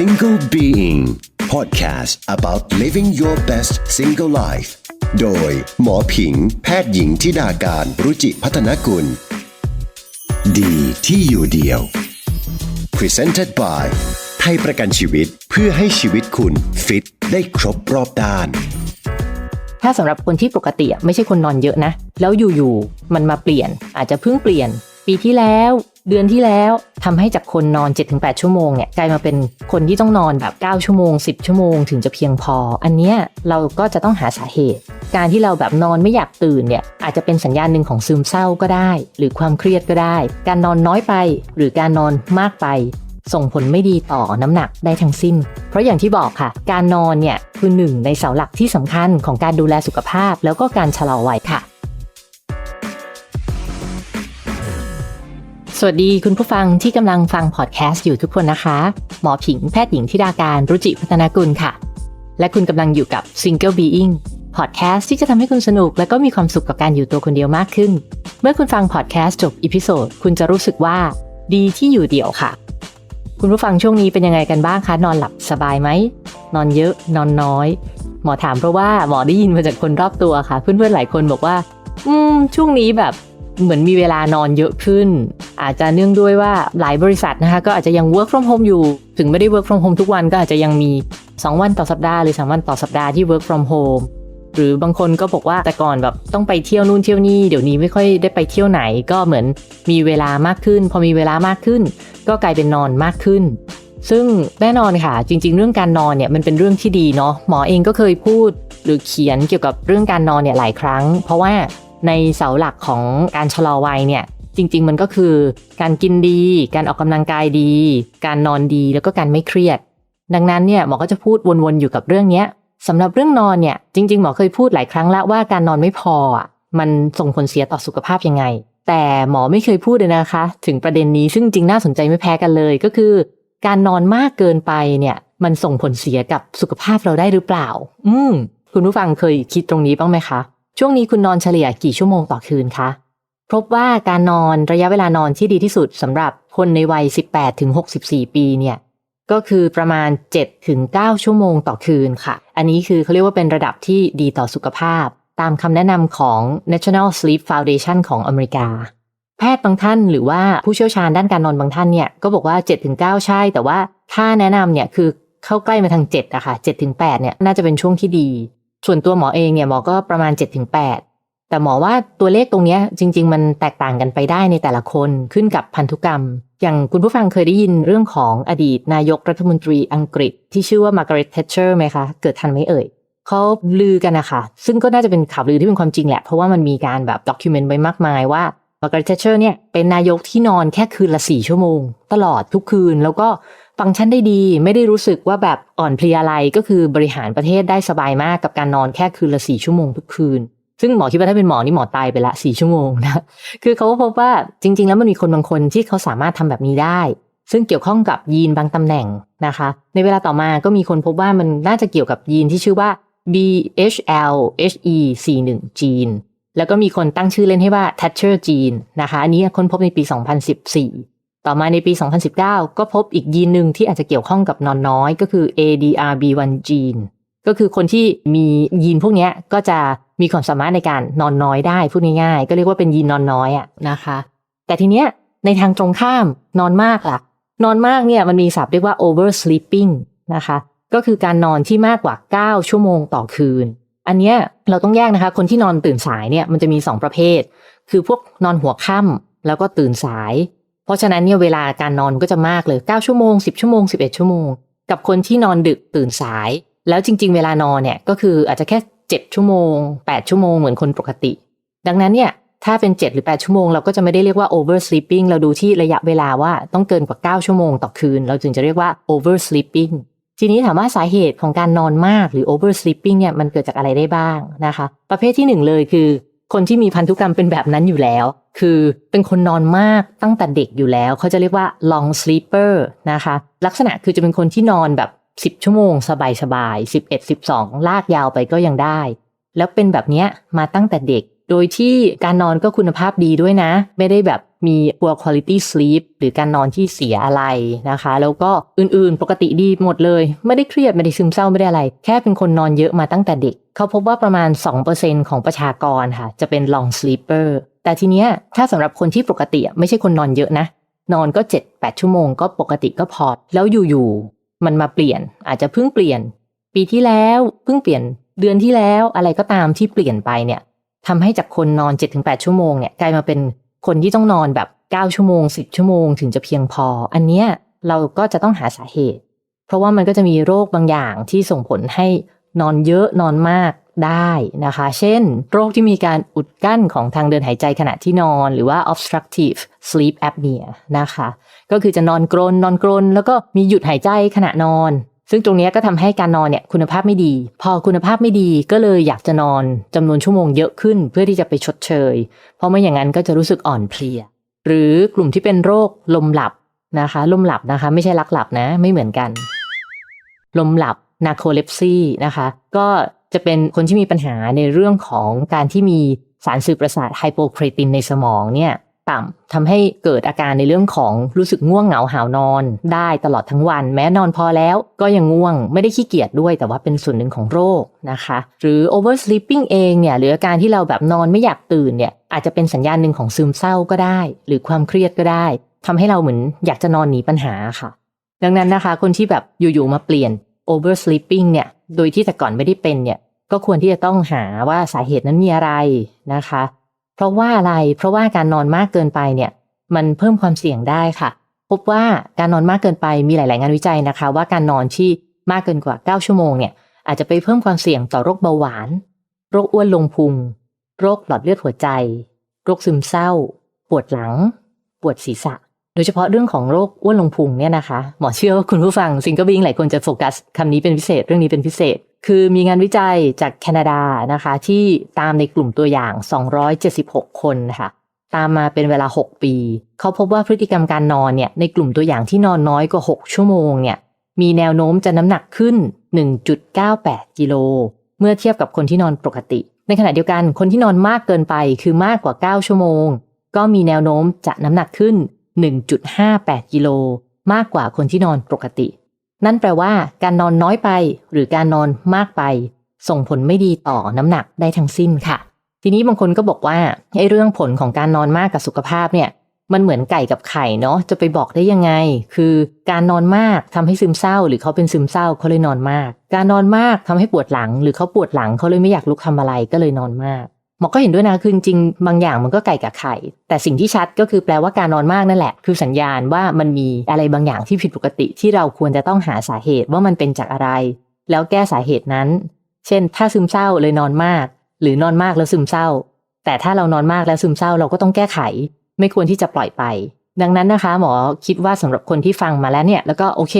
Single Being Podcast about living your best single life โดยหมอผิง แพทย์หญิงทิดาการรุจิพัฒนกุล ดีที่อยู่เดียว Presented by ไทยประกันชีวิตเพื่อให้ชีวิตคุณฟิตได้ครบรอบด้าน ถ้าสำหรับคนที่ปกติไม่ใช่คนนอนเยอะนะ แล้วอยู่ๆมันมาเปลี่ยนอาจจะเพิ่งเปลี่ยน ปีที่แล้ว เดือนที่แล้วทำให้จากคนนอน 7-8 ชั่วโมงเนี่ยกลายมาเป็นคนที่ต้องนอนแบบ 9 ชั่วโมง 10 ชั่วโมงถึงจะเพียงพอ อันเนี้ยเราก็จะต้องหาสาเหตุ การที่เราแบบนอนไม่อยากตื่นเนี่ยอาจจะเป็นสัญญาณหนึ่งของซึมเศร้าก็ได้ หรือความเครียดก็ได้ การนอนน้อยไป หรือการนอนมากไปส่งผลไม่ดีต่อน้ำหนักได้ทั้งสิ้น เพราะอย่างที่บอกค่ะ การนอนเนี่ยคือหนึ่งในเสาหลักที่สำคัญของการดูแลสุขภาพ แล้วก็การชะลอวัยค่ะ สวัสดีคุณผู้ฟังที่กำลังฟังพอดแคสต์อยู่ทุกคนนะคะ หมอผิงแพทย์หญิงทิดาการรุจิพัฒนากุลค่ะ และคุณกำลังอยู่กับ Single Being พอดแคสต์ที่จะทำให้คุณสนุก และก็มีความสุขกับการอยู่ตัวคนเดียวมากขึ้น เมื่อคุณฟังพอดแคสต์จบอีพิโซดคุณจะรู้สึกว่าดีที่อยู่เดี่ยวค่ะ คุณผู้ฟังช่วงนี้เป็นยังไงกันบ้างคะนอนหลับสบายไหมนอนเยอะนอนน้อย หมอถามเพราะว่าหมอได้ยินมาจากคนรอบตัวค่ะ เพื่อนๆหลายคนบอกว่า อืมช่วงนี้แบบ เหมือนมีเวลานอนเยอะขึ้น อาจจะเนื่องด้วยว่าหลายบริษัทนะคะก็อาจจะยัง work from home อยู่ ถึงไม่ได้ work from home ทุกวันก็อาจจะยังมี 2 วันต่อสัปดาห์หรือ 3 วันต่อสัปดาห์ที่ work from home หรือบางคนก็บอกว่าแต่ก่อนแบบต้องไปเที่ยวนู่นเที่ยวนี่เดี๋ยวนี้ไม่ค่อยได้ไปเที่ยวไหนก็เหมือนมีเวลามากขึ้น พอมีเวลามากขึ้น ก็กลายเป็นนอนมากขึ้น ซึ่งแน่นอนค่ะ จริง ๆ เรื่องการนอนเนี่ยมันเป็นเรื่องที่ดีเนาะหมอเองก็เคยพูด หรือเขียนเกี่ยวกับเรื่องการนอนเนี่ยหลายครั้ง เพราะว่า ในเสาหลักของการชะลอวัยเนี่ยจริง ๆ มันก็คือการกินดี การออกกำลังกายดี การนอนดีแล้วก็การไม่เครียด ดังนั้นเนี่ยหมอก็จะพูดวนๆอยู่กับเรื่องเนี้ยสำหรับเรื่องนอนเนี่ยจริง ๆ หมอเคยพูดหลายครั้งแล้วว่าการนอนไม่พอมันส่งผลเสียต่อสุขภาพยังไง แต่หมอไม่เคยพูดเลยนะคะ ถึงประเด็นนี้ซึ่งจริงน่าสนใจไม่แพ้กันเลยก็คือ การนอนมากเกินไปเนี่ยมันส่งผลเสียกับสุขภาพเราได้หรือเปล่า อืมคุณผู้ฟังเคยคิดตรงนี้บ้างไหมคะ ช่วงนี้คุณนอนเฉลี่ยกี่ชั่วโมงต่อคืนคะพบว่าการนอนระยะเวลานอนที่ดีที่สุดสำหรับคนในวัย 18 ถึง 64 ปีเนี่ยก็คือประมาณ 7 ถึง 9 ชั่วโมงต่อคืนค่ะ อันนี้คือเขาเรียกว่าเป็นระดับที่ดีต่อสุขภาพ ตามคำแนะนำของ National Sleep Foundation ของอเมริกา แพทย์บางท่านหรือว่าผู้เชี่ยวชาญด้านการนอนบางท่านเนี่ยก็บอกว่า 7-9 ใช่ แต่ว่าถ้าแนะนำเนี่ยคือเข้าใกล้มาทาง7อะค่ะ7-8เนี่ยน่าจะเป็นช่วงที่ดี ส่วนตัวหมอเองเนี่ยหมอก็ประมาณ 7-8 แต่หมอว่าตัวเลขตรงนี้จริง ๆ มันแตกต่างกันไปได้ในแต่ละคนขึ้นกับพันธุกรรม อย่างคุณผู้ฟังเคยได้ยินเรื่องของอดีตนายกรัฐมนตรีอังกฤษ ที่ชื่อว่ามาร์กาเร็ตเทชเชอร์ไหมคะ เกิดทันไหมเอ่ยเขาลือกันนะคะซึ่งก็น่าจะเป็นข่าวลือที่เป็นความจริงแหละ เพราะว่ามันมีการแบบด็อกิเมนต์ไว้มากมายว่ามาร์กาเร็ตเทชเชอร์เนี่ยเป็นนายกที่นอนแค่คืนละสี่ชั่วโมง ตลอดทุกคืนแล้วก็ ฟังก์ชันได้ดี ไม่ได้รู้สึกว่าแบบอ่อนเพลียอะไรก็คือบริหารประเทศได้สบายมากกับการนอนแค่คืนละสี่ชั่วโมงทุกคืน ซึ่งหมอคิดว่าถ้าเป็นหมอนี่หมอตายไปละสี่ชั่วโมงนะคือเขาก็พบว่าจริง ๆ แล้วมันมีคนบางคนที่เขาสามารถทำแบบนี้ได้ ซึ่งเกี่ยวข้องกับยีนบางตำแหน่งนะคะ ในเวลาต่อมาก็มีคนพบว่ามันน่าจะเกี่ยวกับยีนที่ชื่อว่า BHLHE41 จีนแล้วก็มีคนตั้งชื่อเล่นให้ว่า Thatcher จีนนะคะ อันนี้ค้นพบในปี 2014 ต่อมาในปี 2019 ก็พบอีกยีนหนึ่งที่อาจจะเกี่ยวข้องกับนอนน้อย ก็คือ ADRB1 จีนก็คือคนที่มียีนพวกนี้ก็จะมีความสามารถในการนอนน้อยได้พูดง่ายๆ ก็เรียกว่าเป็นยีนนอนน้อยอะนะคะ แต่ทีเนี้ยในทางตรงข้ามนอนมากล่ะ นอนมากเนี่ยมันมีศัพท์เรียกว่า oversleeping นะคะ ก็คือการนอนที่มากกว่า 9 ชั่วโมงต่อคืน อันเนี้ยเราต้องแยกนะคะ คนที่นอนตื่นสายเนี่ยมันจะมี 2 ประเภท คือพวกนอนหัวค่ำแล้วก็ตื่นสาย ราะฉะนั้นเนี่ยเวลาการนอนก็จะมากเลย 9 ชั่วโมง 10 ชั่วโมง 11 ชั่วโมง กับคนที่นอนดึกตื่นสาย แล้วจริง ๆ เวลานอนเนี่ยก็คืออาจจะแค่ 7 ชั่วโมง 8 ชั่วโมงเหมือนคนปกติ ดังนั้นเนี่ยถ้าเป็น 7 หรือ 8 ชั่วโมง เราก็จะไม่ได้เรียกว่า oversleeping เราดูที่ระยะเวลาว่าต้องเกินกว่า 9 ชั่วโมงต่อคืน เราจึงจะเรียกว่า oversleeping ทีนี้ถามว่าสาเหตุของการนอนมากหรือ oversleeping เนี่ยมันเกิดจากอะไรได้บ้างนะคะ ประเภทที่หนึ่งเลยคือ คนที่มีพันธุกรรมเป็นแบบนั้นอยู่แล้ว คือเป็นคนนอนมากตั้งแต่เด็กอยู่แล้ว เขาจะเรียกว่า long sleeper นะคะ ลักษณะคือจะเป็นคนที่นอนแบบ 10 ชั่วโมง สบายๆ11 12 ลากยาวไปก็ยังได้ แล้วเป็นแบบเนี้ยมาตั้งแต่เด็ก โดยที่การนอนก็คุณภาพดีด้วยนะ ไม่ได้แบบ มี poor quality sleep หรือการนอนที่เสียอะไรนะคะ แล้วก็อื่นๆ ปกติดีหมดเลย ไม่ได้เครียด ไม่ได้ซึมเศร้าไม่ได้อะไร แค่เป็นคนนอนเยอะมาตั้งแต่เด็ก เขาพบว่าประมาณ 2%ของประชากรค่ะ จะเป็น long sleeper แต่ทีเนี้ยถ้าสำหรับคนที่ปกติไม่ใช่คนนอนเยอะนะ นอนก็ 7-8 ชั่วโมงก็ปกติก็พอ แล้วอยู่ๆมันมาเปลี่ยนอาจจะเพิ่งเปลี่ยน ปีที่แล้วเพิ่งเปลี่ยนเดือนที่แล้วอะไรก็ตามที่เปลี่ยนไปเนี่ยทำให้จากคนนอน 7-8 ชั่วโมงเนี่ยกลายมาเป็น คนที่ต้องนอนแบบ 9 ชั่วโมง 10 ชั่วโมงถึงจะเพียงพอ อันเนี้ยเราก็จะต้องหาสาเหตุ เพราะว่ามันก็จะมีโรคบางอย่างที่ส่งผลให้นอนเยอะนอนมากได้นะคะ เช่น โรคที่มีการอุดกั้นของทางเดินหายใจขณะที่นอน หรือว่า obstructive sleep apnea นะคะ ก็คือจะนอนกรนนอนกรน แล้วก็มีหยุดหายใจขณะนอน ซึ่งตรงนี้ก็ทำให้การนอนเนี่ยคุณภาพไม่ดี พอคุณภาพไม่ดีก็เลยอยากจะนอนจำนวนชั่วโมงเยอะขึ้น เพื่อที่จะไปชดเชย เพราะไม่อย่างนั้นก็จะรู้สึกอ่อนเพลีย หรือกลุ่มที่เป็นโรคลมหลับนะคะ ลมหลับนะคะ ไม่ใช่ลักหลับนะ ไม่เหมือนกัน ลมหลับนาโคเลปซีนะคะ ก็จะเป็นคนที่มีปัญหาในเรื่องของการที่มีสารสื่อประสาทไฮโปเครตินในสมองเนี่ย ต่ำทำให้เกิดอาการในเรื่องของรู้สึกง่วงเหงาหาวนอน ได้ตลอดทั้งวัน แม้นอนพอแล้วก็ยังง่วงไม่ได้ขี้เกียจด้วย แต่ว่าเป็นส่วนหนึ่งของโรคนะคะ หรือ oversleeping เองเนี่ยหรืออาการที่เราแบบนอนไม่อยากตื่นเนี่ยอาจจะเป็นสัญญาณหนึ่งของซึมเศร้าก็ได้ หรือความเครียดก็ได้ทำให้เราเหมือนอยากจะนอนหนีปัญหาค่ะ ดังนั้นนะคะคนที่แบบอยู่ๆมาเปลี่ยน oversleeping เนี่ยโดยที่แต่ก่อนไม่ได้เป็นเนี่ยก็ควรที่จะต้องหาว่าสาเหตุนั้นมีอะไรนะคะ เพราะว่าอะไร เพราะว่าการนอนมากเกินไปเนี่ยมันเพิ่มความเสี่ยงได้ค่ะ พบว่าการนอนมากเกินไปมีหลาย ๆ งานวิจัยนะคะ ว่าการนอนที่มากเกินกว่า 9 ชั่วโมงเนี่ยอาจจะไปเพิ่มความเสี่ยงต่อโรคเบาหวาน โรคอ้วนลงพุง โรคหลอดเลือดหัวใจ โรคซึมเศร้า ปวดหลัง ปวดศีรษะ ดยเฉพาะเรื่องของโรคอ้วนลงพุงเนี่ยนะคะ หมอเชื่อว่าคุณผู้ฟังซิงเกิลบิงหลายคนจะโฟกัสคำนี้เป็นพิเศษเรื่องนี้เป็นพิเศษ คือมีงานวิจัยจากแคนาดานะคะ ที่ตามในกลุ่มตัวอย่าง 276 คนนะคะตามมาเป็นเวลา 6 ปี เขาพบว่าพฤติกรรมการนอนเนี่ยในกลุ่มตัวอย่างที่นอนน้อยกว่า 6 ชั่วโมงเนี่ยมีแนวโน้มจะน้ำหนักขึ้น 1.98 กิโล เมื่อเทียบกับคนที่นอนปกติ ในขณะเดียวกันคนที่นอนมากเกินไปคือมากกว่า 9 ชั่วโมง ก็มีแนวโน้มจะน้ำหนักขึ้น 1.58 กิโล มากกว่าคนที่นอนปกติ นั่นแปลว่าการนอนน้อยไป หรือการนอนมากไป ส่งผลไม่ดีต่อน้ำหนักได้ทั้งสิ้นค่ะ ทีนี้บางคนก็บอกว่าไอ้เรื่องผลของการนอนมากกับสุขภาพเนี่ยมันเหมือนไก่กับไข่เนาะจะไปบอกได้ยังไง คือการนอนมากทำให้ซึมเศร้า หรือเขาเป็นซึมเศร้าเขาเลยนอนมาก การนอนมากทำให้ปวดหลัง หรือเขาปวดหลังเขาเลยไม่อยากลุกทำอะไรก็เลยนอนมาก หมอก็เห็นด้วยนะคือจริงบางอย่างมันก็ไก่กับไข่ แต่สิ่งที่ชัดก็คือแปลว่าการนอนมากนั่นแหละ คือสัญญาณว่ามันมีอะไรบางอย่างที่ผิดปกติที่เราควรจะต้องหาสาเหตุว่ามันเป็นจากอะไร แล้วแก้สาเหตุนั้น เช่น ถ้าซึมเศร้าเลยนอนมาก หรือนอนมากแล้วซึมเศร้า แต่ถ้าเรานอนมากแล้วซึมเศร้าเราก็ต้องแก้ไข ไม่ควรที่จะปล่อยไป ดังนั้นนะคะ หมอคิดว่าสำหรับคนที่ฟังมาแล้วเนี่ย แล้วก็โอเค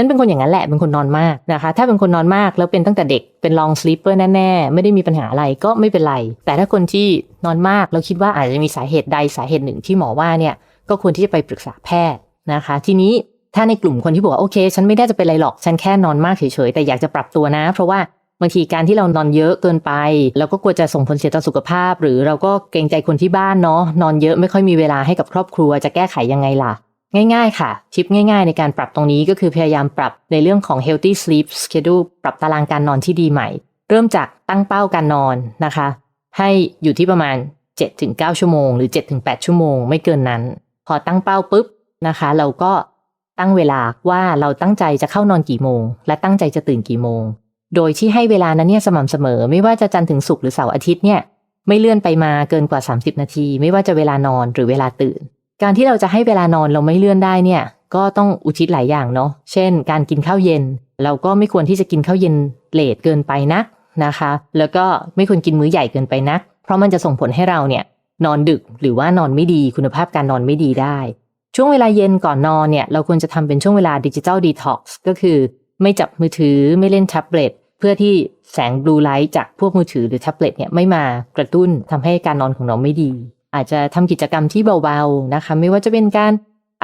ฉันเป็นคนอย่างนั้นแหละเป็นคนนอนมากนะคะ ถ้าเป็นคนนอนมากแล้วเป็นตั้งแต่เด็กเป็น long sleeper แน่ๆ ไม่ได้มีปัญหาอะไรก็ไม่เป็นไร แต่ถ้าคนที่นอนมากแล้วคิดว่าอาจจะมีสาเหตุใดสาเหตุหนึ่งที่หมอว่าเนี่ยก็ควรที่จะไปปรึกษาแพทย์นะคะ ทีนี้ถ้าในกลุ่มคนที่บอกว่าโอเค ฉันไม่ได้จะเป็นอะไรหรอก ฉันแค่นอนมากเฉยๆ แต่อยากจะปรับตัวนะ เพราะว่าบางทีการที่เรานอนเยอะเกินไป เราก็กลัวจะส่งผลเสียต่อสุขภาพ หรือเราก็เกรงใจคนที่บ้านเนาะนอนเยอะไม่ค่อยมีเวลาให้กับครอบครัวจะแก้ไขยังไงล่ะ ง่ายๆ ค่ะ ทิปง่ายๆ ในการปรับตรงนี้ก็คือพยายามปรับในเรื่องของ healthy sleep schedule ปรับตารางการนอนที่ดีใหม่ เริ่มจากตั้งเป้าการนอนนะคะ ให้อยู่ที่ประมาณ 7-9 ชั่วโมง หรือ 7-8 ชั่วโมง ไม่เกินนั้น พอตั้งเป้าปุ๊บนะคะ เราก็ตั้งเวลาว่าเราตั้งใจจะเข้านอนกี่โมง และตั้งใจจะตื่นกี่โมง โดยที่ให้เวลานั้นเนี่ยสม่ำเสมอ ไม่ว่าจะจันทร์ถึงศุกร์หรือเสาร์อาทิตย์เนี่ยไม่เลื่อนไปมาเกินกว่า 30 นาที ไม่ว่าจะเวลานอนหรือเวลาตื่น การที่เราจะให้เวลานอนเราไม่เลื่อนได้เนี่ย ก็ต้องอุทิศหลายอย่างเนาะเช่น การกินข้าวเย็น เราก็ไม่ควรที่จะกินข้าวเย็นเลทเกินไปนักนะคะ แล้วก็ไม่ควรกินมื้อใหญ่เกินไปนักเพราะมันจะส่งผลให้เราเนี่ยนอนดึกหรือว่านอนไม่ดีคุณภาพการนอนไม่ดีได้ ช่วงเวลาเย็นก่อนนอนเนี่ยเราควรจะทำเป็นช่วงเวลาดิจิ t a ลดีท็อกซ์ก็คือ ไม่จับมือถือไม่เล่นแท็บเล็ตเพื่อที่แสงบลูไลท์จากพวกมือถือหรือแท็บเล็ตเนี่ยไม่มากระตุ้นทำให้การนอนของเราไม่ดี อาจจะทำกิจกรรมที่เบาๆนะคะ ไม่ว่าจะเป็นการ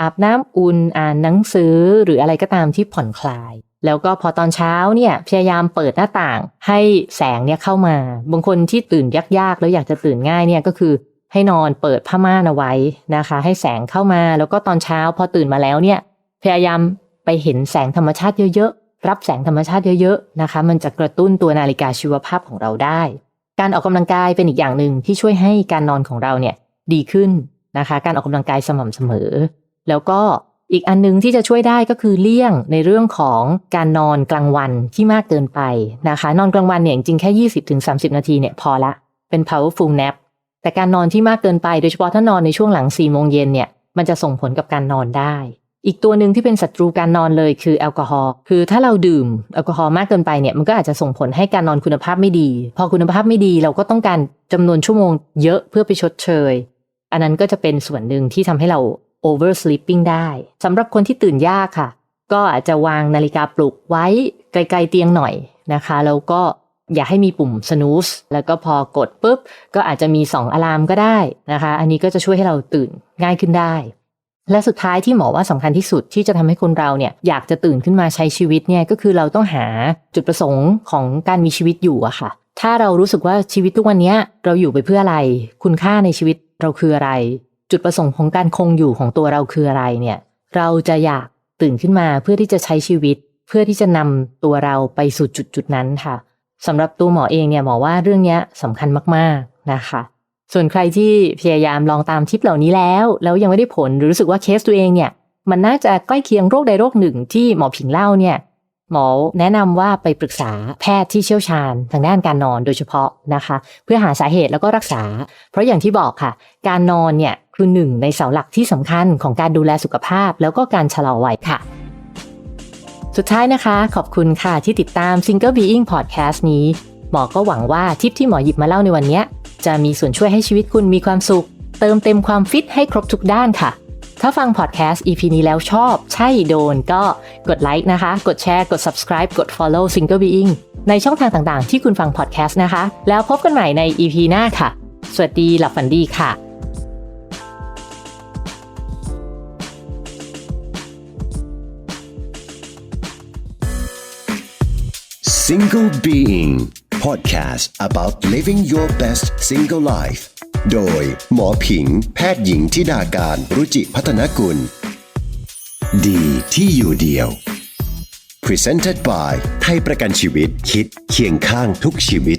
อาบน้ำอุ่นอ่านหนังสือหรืออะไรก็ตามที่ผ่อนคลาย แล้วก็พอตอนเช้าเนี่ยพยายามเปิดหน้าต่าง ให้แสงเนี่ยเข้ามา บางคนที่ตื่นยากๆ แล้วอยากจะตื่นง่ายเนี่ยก็คือให้นอนเปิดผ้าม่านเอาไว้นะคะ ให้แสงเข้ามา แล้วก็ตอนเช้าพอตื่นมาแล้วเนี่ยพยายามไปเห็นแสงธรรมชาติเยอะๆรับแสงธรรมชาติเยอะๆนะคะ มันจะกระตุ้นตัวนาฬิกาชีวภาพของเราได้ การออกกำลังกายเป็นอีกอย่างหนึ่งที่ช่วยให้การนอนของเราเนี่ยดีขึ้นนะคะ การออกกำลังกายสม่ำเสมอ แล้วก็อีกอันนึงที่จะช่วยได้ก็คือเลี่ยงในเรื่องของการนอนกลางวันที่มากเกินไปนะคะ นอนกลางวันเนี่ยจริงแค่ 20-30 นาทีเนี่ยพอละ เป็น powerful nap แต่การนอนที่มากเกินไปโดยเฉพาะถ้านอนในช่วงหลัง4โมงเย็นเนี่ยมันจะส่งผลกับการนอนได้ อีกตัวหนึ่งที่เป็นศัตรูการนอนเลยคือแอลกอฮอล์ คือถ้าเราดื่มแอลกอฮอล์มากเกินไปเนี่ยมันก็อาจจะส่งผลให้การนอนคุณภาพไม่ดี พอคุณภาพไม่ดีเราก็ต้องการจำนวนชั่วโมงเยอะเพื่อไปชดเชย อันนั้นก็จะเป็นส่วนหนึ่งที่ทำให้เรา oversleeping ได้สำหรับคนที่ตื่นยากค่ะ ก็อาจจะวางนาฬิกาปลุกไว้ไกลๆเตียงหน่อยนะคะแล้วก็อย่าให้มีปุ่ม snooze แล้วก็พอกดปุ๊บ ก็อาจจะมี 2 อะลามก็ได้นะคะ อันนี้ก็จะช่วยให้เราตื่นง่ายขึ้นได้ และสุดท้ายที่หมอว่าสำคัญที่สุดที่จะทำให้คนเราเนี่ยอยากจะตื่นขึ้นมาใช้ชีวิตเนี่ยก็คือเราต้องหาจุดประสงค์ของการมีชีวิตอยู่อะค่ะ ถ้าเรารู้สึกว่าชีวิตทุกวันนี้เราอยู่ไปเพื่ออะไร คุณค่าในชีวิตเราคืออะไร จุดประสงค์ของการคงอยู่ของตัวเราคืออะไรเนี่ย เราจะอยากตื่นขึ้นมาเพื่อที่จะใช้ชีวิต เพื่อที่จะนำตัวเราไปสู่จุดจุดนั้นค่ะสำหรับตัวหมอเองเนี่ยหมอว่าเรื่องนี้สำคัญมากๆนะคะ ส่วนใครที่พยายามลองตามทิปเหล่านี้แล้ว แล้วยังไม่ได้ผลหรือรู้สึกว่าเคสตัวเองเนี่ย มันน่าจะใกล้เคียงโรคใดโรคหนึ่งที่หมอผิงเล่าเนี่ยหมอแนะนำว่าไปปรึกษาแพทย์ที่เชี่ยวชาญทางด้านการนอนโดยเฉพาะนะคะ เพื่อหาสาเหตุแล้วก็รักษา เพราะอย่างที่บอกค่ะ การนอนเนี่ยคือหนึ่งในเสาหลักที่สำคัญของการดูแลสุขภาพ แล้วก็การชะลอวัยค่ะ สุดท้ายนะคะ ขอบคุณค่ะที่ติดตาม Single Being Podcast นี้ หมอก็หวังว่าทิปที่หมอหยิบมาเล่าในวันนี้ จะมีส่วนช่วยให้ชีวิตคุณมีความสุข เติมเต็มความฟิตให้ครบทุกด้านค่ะ ถ้าฟังพอดแคสต์ EP นี้แล้วชอบ ใช่โดนก็กดไลค์นะคะ กดแชร์ กด subscribe กด follow Single Being ในช่องทางต่างๆ ที่คุณฟังพอดแคสต์นะคะ แล้วพบกันใหม่ใน EP หน้าค่ะ สวัสดีหลับฝันดีค่ะ Single Being Podcast about living your best single life โดยหมอผิง แพทย์หญิงทิดาการรุจิพัฒนกุล ดีที่อยู่เดียว Presented by ไทยประกันชีวิตคิดเคียงข้างทุกชีวิต